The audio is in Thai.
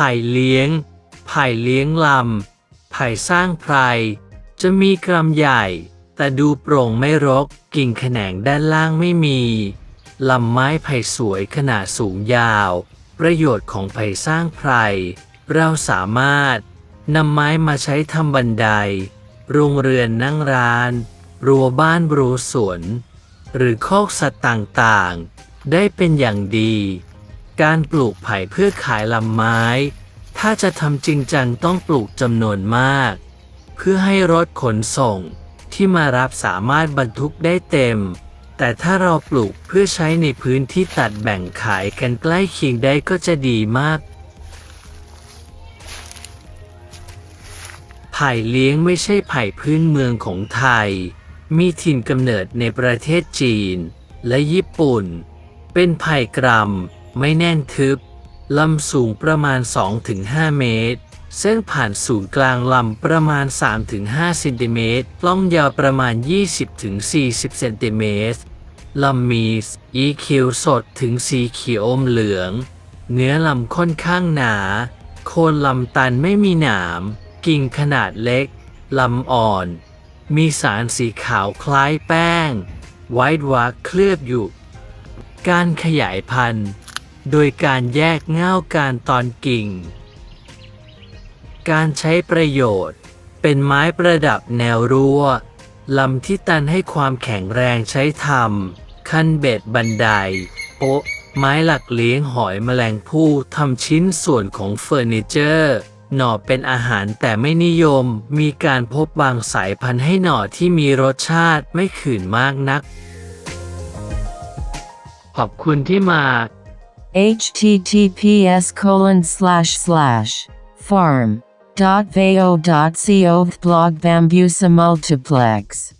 ไผ่เลี้ยง ไผ่เลี้ยงลำ ไผ่สร้างไพร จะมีกรำใหญ่ แต่ดูโปร่งไม่รก กิ่งแขนงด้านล่างไม่มี ลำไม้ไผ่สวยขนาดสูงยาว ประโยชน์ของไผ่สร้างไพร เราสามารถนำไม้มาใช้ทำบันได โรงเรือนนั่งร้าน รั้วบ้านรั้วสวน หรือคอกสัตว์ต่างๆ ได้เป็นอย่างดี การปลูกไผ่เพื่อขายลำไม้ ถ้าจะทำจริงจังต้องปลูกจำนวนมาก เพื่อให้รถขนส่งที่มารับสามารถบรรทุกได้เต็ม แต่ถ้าเราปลูกเพื่อใช้ในพื้นที่ตัดแบ่งขายกันใกล้เคียงได้ก็จะดีมาก ไผ่เลี้ยงไม่ใช่ไผ่พื้นเมืองของไทย มีถิ่นกำเนิดในประเทศจีนและญี่ปุ่น เป็นไผ่กรำ ไม่แน่นทึบ ลำสูงประมาณ 2-5 เมตร เส้นผ่านศูนย์กลางลำประมาณ 3-5เซนติเมตรล้องยาวประมาณ 20-40เซนติเมตรลำมีสีเขียวสดถึงสีเขียวอมเหลือง เนื้อลำค่อนข้างหนา โคนลำตันไม่มีหนาม กิ่งขนาดเล็ก ลำอ่อน มีสารสีขาวคล้ายแป้ง ไวท์วักเคลือบอยู่ การขยายพันธุ์ โดยการแยกเง่าการตอนกิ่ง การใช้ประโยชน์ เป็นไม้ประดับแนวรั้วลำที่ตันให้ความแข็งแรงใช้ทำคันเบ็ดบันไดโป๊ะไม้หลักเลี้ยงหอยแมลงภู่ทำชิ้นส่วนของเฟอร์นิเจอร์ หน่อเป็นอาหารแต่ไม่นิยม มีการพบบางสายพันธุ์ให้หน่อที่มีรสชาติไม่ขื่นมากนัก ขอบคุณที่มา https colon slash slash farm dot veo dot co blog bambusa multiplex